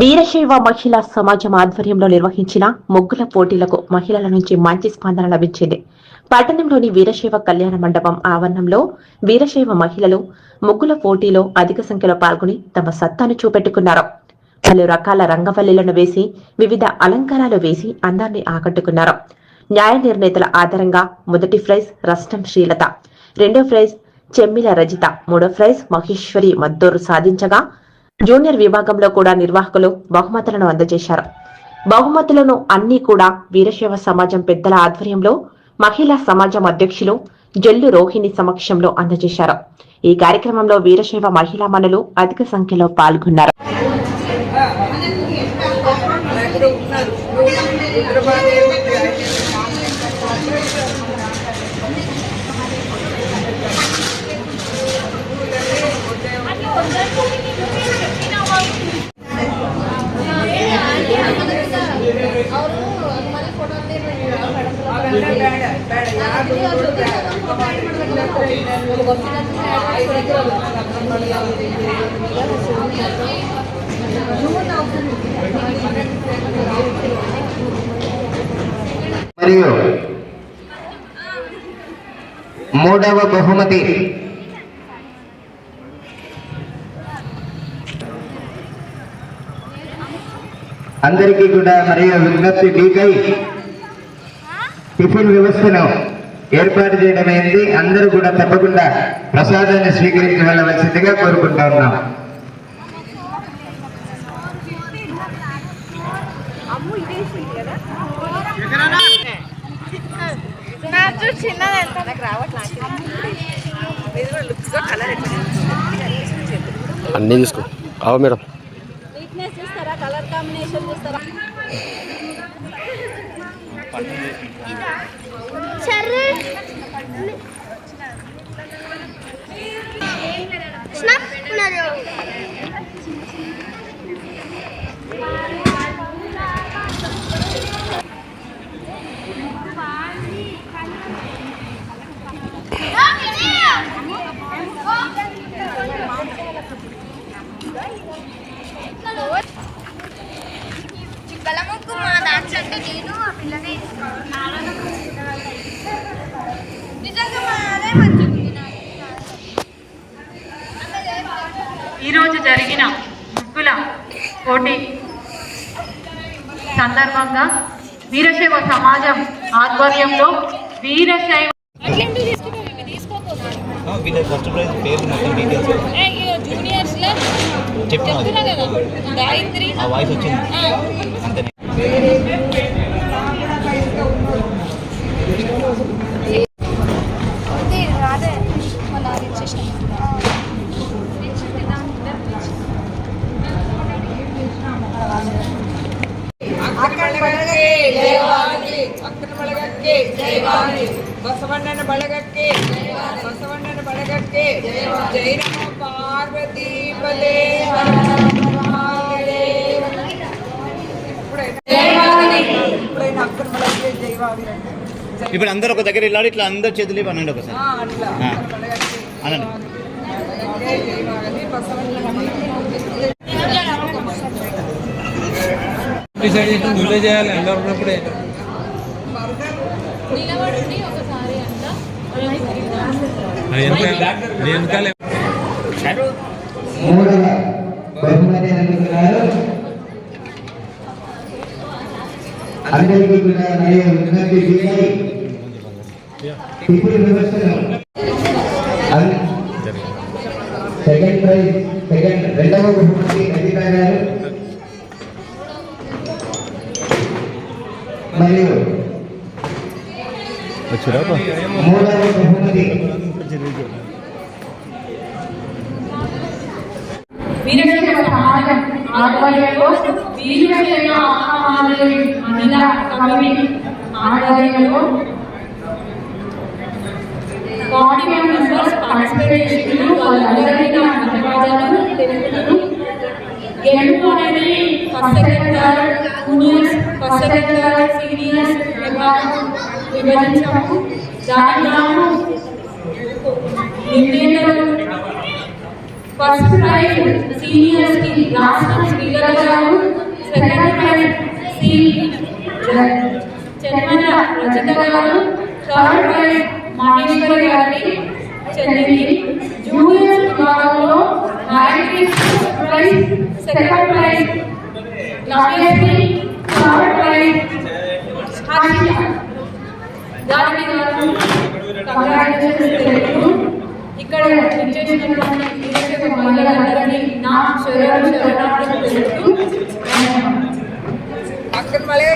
వీరశైవ మహిళా సమాజం ఆధ్వర్యంలో నిర్వహించిన ముగ్గుల పోటీలకు మహిళల నుంచి మంచి స్పందన లభించింది. పట్టణంలోని వీరశైవ కళ్యాణ మండపం ఆవరణంలో వీరశైవ మహిళలు ముగ్గుల పోటీలో అధిక సంఖ్యలో పాల్గొని తమ సత్తాను చూపెట్టుకున్నారు. పలు రకాల రంగవల్లిలను వేసి వివిధ అలంకారాలు వేసి అందాన్ని ఆకట్టుకున్నారు. న్యాయ నిర్ణేతల ఆధారంగా మొదటి ప్రైజ్ రస్టం శ్రీలత రెండో ప్రైజ్ చెమ్మిల రజిత మూడో ప్రైజ్ మహేశ్వరి మద్దూరు సాధించగా జూనియర్ విభాగంలో కూడా నిర్వాహకులు బహుమతులను అందజేశారు. బహుమతులను అన్ని కూడా వీరశైవ సమాజం పెద్దల ఆధ్వర్యంలో మహిళా సమాజం అధ్యక్షులు జల్లు రోహిణి సమక్షంలో అందజేశారు. ఈ కార్యక్రమంలో వీరశైవ మహిళా మనులు అధిక సంఖ్యలో పాల్గొన్నారు. మరియు మూడవ బహుమతి. అందరికీ కూడా మరియు విజ్ఞప్తి డీకై టిఫిన్ వ్యవస్థను ఏర్పాటు చేయడమైంది అందరూ కూడా తప్పకుండా ప్రసాదాన్ని స్వీకరించి వెళ్ళవలసిందిగా కోరుకుంటా ఉన్నాం. అన్నీ తీసుకో అవ మేడం. కలర్ కాంబినేషన్ చూస్తారా? ఈరోజు జరిగిన ముగ్గుల పోటీ సందర్భంగా వీరశైవ సమాజం ఆధ్వర్యంలో వీరశైవ ఫస్ట్ ప్రైజ్ పేరు మొత్తం డీటెయిల్స్ జూనియర్స్లో చెప్పిన చెప్తున్నా కదా గాయత్రి ఆ వాయిస్ వచ్చింది. అంతనే? ಬಸವಣ್ಣನ ಬಳಗಕ್ಕೆ ಬಸವಣ್ಣನ ಬಳಗಕ್ಕೆ జై ఇప్పుడు అందరూ ఒక దగ్గర వెళ్ళాడు ఇట్లా అందరు చేతులు అనండి ఒకసారి. అనండి. డిసైడ్ చేయాలి అందరు ఉన్నప్పుడే. అది వెనక అది వెనకాలే మూడవ బహుమతి అందుకున్నారు అందరికీ కూడా మరియు విజ్ఞప్తి మీకై టిఫిన్ వ్యవస్థను అన్- సెకండ్ ప్రైజ్ సెకండ్ రెండవ బహుమతి రజిత గారు మరియు మూడవ బహుమతి. వీరశైవ సమాజం ఆధ్వర్యంలో వీరశైవ ఆహారాలు మహిళా కమిటీ ఆధ్వర్యంలో బాడీ మెంబర్స్ పార్టిసిపేట్ చేస్తున్నారు వాళ్ళందరికీ నా ధన్యవాదాలు తెలుపుతూ గెలుపు అనేది first second third juniors first second third seniors విభజించాము దాని గాను నిర్ణయాలు ఫస్ట్ ప్రైజ్ సీనియర్స్ కి రాష్ట్రం శ్రీలత గారు second prize C Chenmala Rachitha గారు థర్డ్ ప్రైజ్ మహేశ్వరి గారికి చెందింది జూనియర్స్ విభాగంలో mathematics prize second prize Lakshmi third prize Harshitha దానికి గాను ఇక్కడ ఇచ్చేసినటువంటి మహిళలందరినీ నా అక్కడ మళ్ళీ